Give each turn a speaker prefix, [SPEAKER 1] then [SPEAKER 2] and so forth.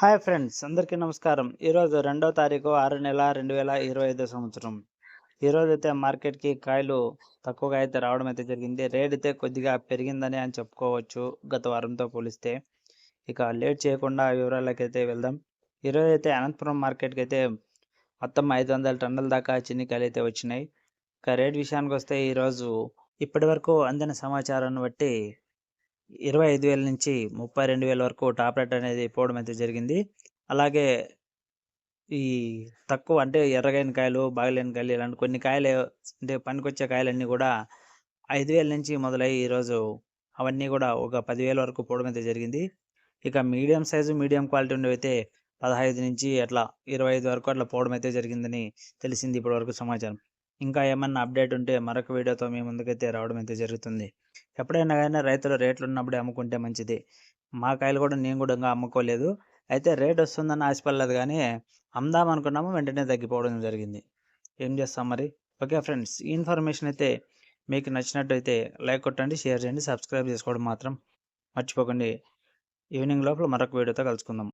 [SPEAKER 1] hi friends అందరికీ నమస్కారం ఈరోజు రెండో తారీఖు ఆరు నెల రెండు వేల ఇరవై ఐదో సంవత్సరం ఈరోజు అయితే మార్కెట్కి కాయలు తక్కువగా అయితే రావడం అయితే జరిగింది రేట్ అయితే కొద్దిగా పెరిగిందని అని చెప్పుకోవచ్చు గత వారంతో పోలిస్తే ఇక లేట్ చేయకుండా వివరాలకి అయితే వెళ్దాం ఈరోజు అయితే అనంతపురం మార్కెట్కి అయితే మొత్తం ఐదు వందల టన్నుల దాకా చిన్నికాయలు అయితే వచ్చినాయి ఇక రేట్ విషయానికి వస్తే ఈరోజు ఇప్పటి వరకు అందిన సమాచారాన్ని బట్టి ఇరవై ఐదు వేల నుంచి ముప్పై రెండు వేల వరకు టాప్ రేట్ అనేది పోవడం అయితే జరిగింది అలాగే ఈ తక్కువ అంటే ఎర్రగైన కాయలు బాగలేని కాయలు ఇలాంటి కొన్ని కాయలు అంటే పనికొచ్చే కాయలన్నీ కూడా ఐదు వేల నుంచి మొదలయ్యి ఈరోజు అవన్నీ కూడా ఒక పదివేల వరకు పోవడం అయితే జరిగింది ఇక మీడియం సైజు మీడియం క్వాలిటీ ఉండేవైతే పదహైదు నుంచి అట్లా ఇరవై ఐదు వరకు అట్లా పోవడం అయితే జరిగిందని తెలిసింది ఇప్పటివరకు సమాచారం ఇంకా ఏమన్నా అప్డేట్ ఉంటే మరొక వీడియోతో మీ ముందుకైతే రావడం అయితే జరుగుతుంది ఎప్పుడైనా కానీ రైతులు రేట్లు ఉన్నప్పుడే అమ్ముకుంటే మంచిది మా కాయలు కూడా నేను కూడా ఇంకా అమ్ముకోలేదు అయితే రేట్ వస్తుందని ఆశపడలేదు కానీ అమ్దాం అనుకున్నాము వెంటనే తగ్గిపోవడం జరిగింది ఏం చేస్తాం మరి ఓకే ఫ్రెండ్స్ ఈ ఇన్ఫర్మేషన్ అయితే మీకు నచ్చినట్టయితే లైక్ కొట్టండి షేర్ చేయండి సబ్స్క్రైబ్ చేసుకోవడం మాత్రం మర్చిపోకండి ఈవినింగ్ లోపల మరొక వీడియోతో కలుసుకుందాం